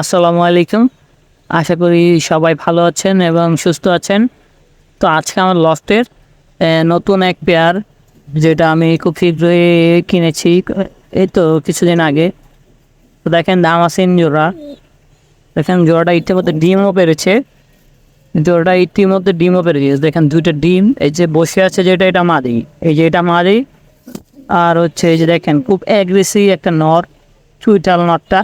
আসসালামু আলাইকুম। আশা করি সবাই ভালো আছেন এবং সুস্থ আছেন। তো আজকে আমার লফটের নতুন এক পেয়ার যেটা আমি খুব শীঘ্রই কিনেছি। এই তো কিছুদিন আগে। তো দেখেন দাম আছেন জোড়া। দেখেন জোড়াটা ইতিমধ্যে ডিমও পেরেছে। জোড়াটা ইতিমধ্যে ডিমও পেরে পেরেছে দেখেন দুইটা ডিম, এই যে বসে আছে যেটা, এটা মাদি। এই যে এটা মাদি। আর হচ্ছে এই যে দেখেন, খুব অ্যাগ্রেসিভ একটা নর, চুইটাল নটটা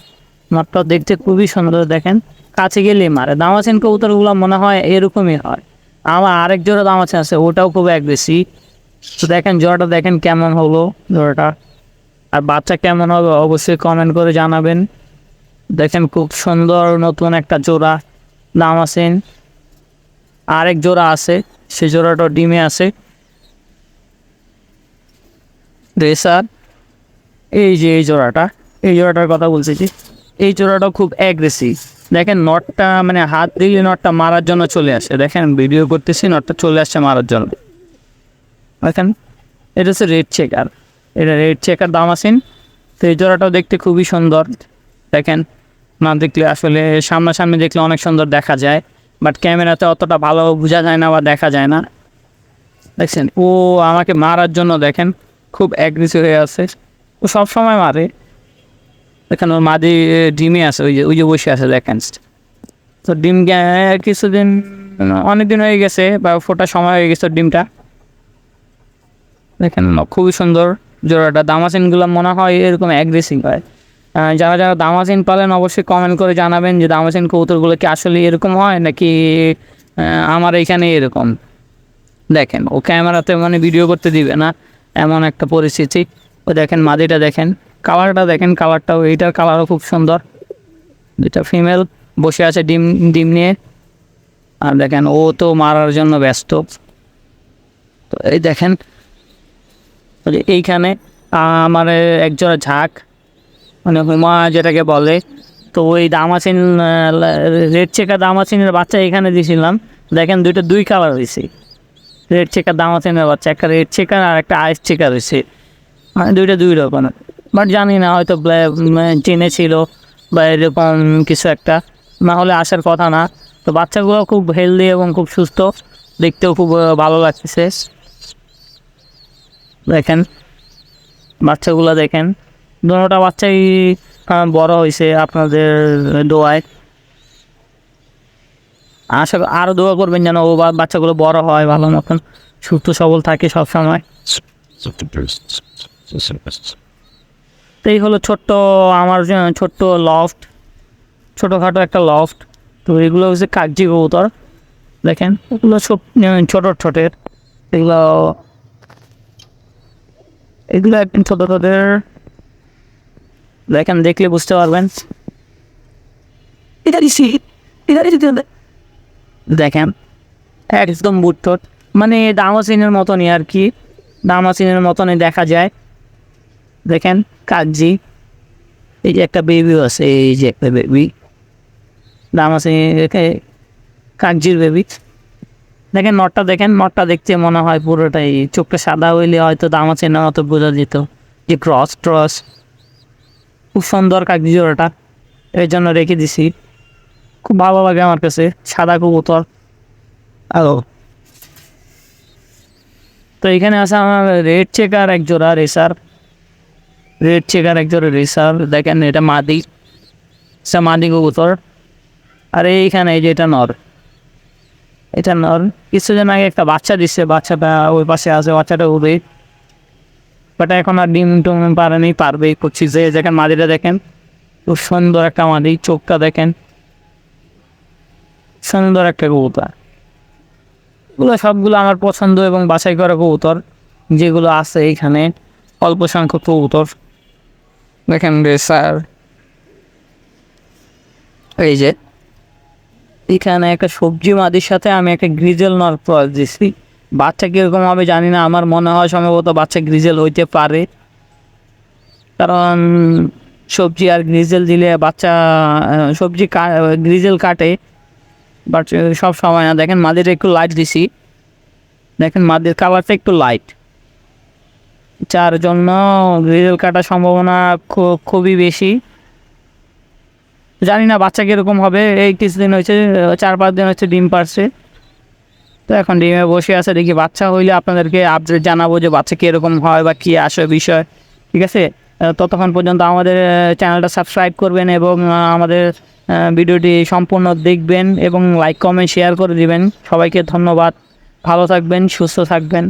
নটটা দেখতে খুবই সুন্দর দেখেন। কাছে গেলেই মারে। দামাসিন কবুতরগুলো মনে হয় এরকমই হয়। আমার আরেক জোড়া দামাসিন আছে, ওটাও খুব অ্যাগ্রেসিভ। তো দেখেন, জোড়াটা দেখেন কেমন হলো জোড়াটা। আর বাচ্চা কেমন হবে অবশ্যই কমেন্ট করে জানাবেন। দেখেন, খুব সুন্দর নতুন একটা জোড়া দামাসিন আরেক জোড়া আছে, সে জোড়াটা ডিমে আছে। রেসার এই যে এই জোড়াটা, এই জোড়াটার কথা বলতেছি এই জোড়াটা খুব অ্যাগ্রেসিভ দেখেন নটটা মানে হাত দিলে নটটা মারার জন্য চলে আসে। দেখেন ভিডিও করতেছি নটটা চলে আসছে মারার জন্য। দেখেন, এটা হচ্ছে রেড চেকার এটা রেড চেকার দাম আসেন তো এই জোড়াটাও দেখতে খুবই সুন্দর। দেখেন, না দেখলে আসলে সামনাসামনি দেখলে অনেক সুন্দর দেখা যায়। বাট ক্যামেরাতে অতটা ভালো বোঝা যায় না বা দেখা যায় না। দেখছেন? ও, আমাকে মারার জন্য দেখেন, খুব অ্যাগ্রেসিভ হয়ে আছে। ও সব সময় মারে। দেখেন ওর মাদি ডিমে আছে ওই যে ওই যে বসে আছে দেখেন তো ডিম কিছুদিন অনেক দিন হয়ে গেছে বা ফোটার সময় হয়ে গেছে ডিমটা। দেখেন খুবই সুন্দর জোড়াটা। দামাসিনগুলো মনে হয় এরকম অ্যাগ্রেসিভ হয়। যারা যারা দামাসিন পালেন অবশ্যই কমেন্ট করে জানাবেন যে দামাসিন কবুতরগুলো কি আসলে এরকম হয় নাকি আমার এখানে এরকম। দেখেন ও ক্যামেরাতে মানে ভিডিও করতে দিবে না এমন একটা পরিস্থিতি। ও দেখেন মাদিটা দেখেন। কালারটা দেখেন, কালারটাও, এইটার কালারও খুব সুন্দর। দুটা ফিমেল বসে আছে ডিম ডিম নিয়ে। আর দেখেন, ও তো মারার জন্য ব্যস্ত। তো এই দেখেন এইখানে, আমার একজোড়া ঝাঁক মানে হুমা যেটাকে বলে। তো ওই দামাসিন রেড চেকার দামাসিনের বাচ্চা এখানে দিয়েছিলাম দেখেন, দুইটা দুই কালার হয়েছে রেড চেকার দামাসিনের বাচ্চা, একটা রেড চেকার আর একটা আইস চেকার হয়েছে মানে দুইটা দুই রকম বাট জানি না, হয়তো চেনে ছিল বা এরকম কিছু একটা। না হলে আসার কথা না। তো বাচ্চাগুলো খুব হেলদি এবং খুব সুস্থ। দেখতেও খুব ভালো লাগতেছে। দেখেন। বাচ্চাগুলো দেখেন। দুটা বাচ্চাই বড় হয়েছে আপনাদের দোয়ায়। আশা আরও দোয়া করবেন যেন ও বাচ্চাগুলো বড় হয়, ভালো মতন সুস্থ সবল থাকে সব সময় তো এই হলো ছোট্ট আমার ছোট্ট লফট ছোটোখাটো একটা লফট তো এগুলো হচ্ছে কাগজি কবুতর, দেখেন? এগুলো সব ছোটো ছোটের এগুলো এগুলো একদম ছোটো ছোটের দেখেন, দেখলে বুঝতে পারবেন। দেখেন, একদম বুটটোট মানে দামাসিনের মতনই আর কি। দামাসিনের মতনই দেখা যায়। দেখেন কাগজি এই যে একটা বেবিও আছে এই যে একটা বেবি দামাসিন কাগজির বেবি দেখেন নটটা দেখেন নটটা দেখতে মনে হয় পুরোটাই। চোখটা সাদা হইলে হয়তো দাম আছে না মতো বোঝা যেত যে ক্রস ট্রস খুব সুন্দর কাগজি জোড়াটা এর জন্য রেখে দিছি। খুব ভালো লাগে আমার কাছে সাদা কবুতর। আরও তো এখানে আছে আমার রেড চেকার এক জোড়া রেসার রেড চেকার এক জোড়া রেসার দেখেন এটা মাদি। সে মাদি কবুতর। আর এইখানে এই যে এটা নর। এটা নর। কিছুদিন আগে একটা বাচ্চা দিচ্ছে বাচ্চাটা ওই পাশে আছে, বাচ্চাটা উড়ে। বাট এখন আর ডিম টুম পারেনি পারবে করছি। যে দেখেন মাদিটা দেখেন, খুব সুন্দর একটা মাদি। চোখটা দেখেন, সুন্দর একটা কবুতর। এগুলো সবগুলো আমার পছন্দ এবং বাছাই করা কবুতর। যেগুলো আছে এইখানে, অল্প সংখ্যক কবুতর। দেখেন রে স্যার এই যে, এখানে একটা সবজি মাদির সাথে আমি একটা গ্রিজেল নর ক্রস দিচ্ছি বাচ্চা কীরকম হবে জানি না, আমার মনে হয় সম্ভবত বাচ্চা গ্রিজেল হইতে পারে। কারণ সবজি আর গ্রিজেল দিলে বাচ্চা সবজি গ্রিজেল কাটে। বাট, সব সময় না, দেখেন মাদির একটু লাইট দিছি। দেখেন মাদির কালারটা একটু লাইট যার জন্য রেজাল্ট কাটার সম্ভাবনা খুবই বেশি। জানি না বাচ্চা কীরকম হবে। এই কিছুদিন হয়েছে, চার পাঁচ দিন হচ্ছে ডিম পারছে তো এখন ডিমে বসে আছে, দেখি বাচ্চা হইলে আপনাদেরকে আপডেট জানাব যে বাচ্চা কীরকম হয় বা কী আসে বিষয়। ঠিক আছে? ততক্ষণ পর্যন্ত আমাদের চ্যানেলটা সাবস্ক্রাইব করবেন এবং আমাদের ভিডিওটি সম্পূর্ণ দেখবেন এবং লাইক কমেন্ট শেয়ার করে দিবেন। সবাইকে ধন্যবাদ। ভালো থাকবেন, সুস্থ থাকবেন।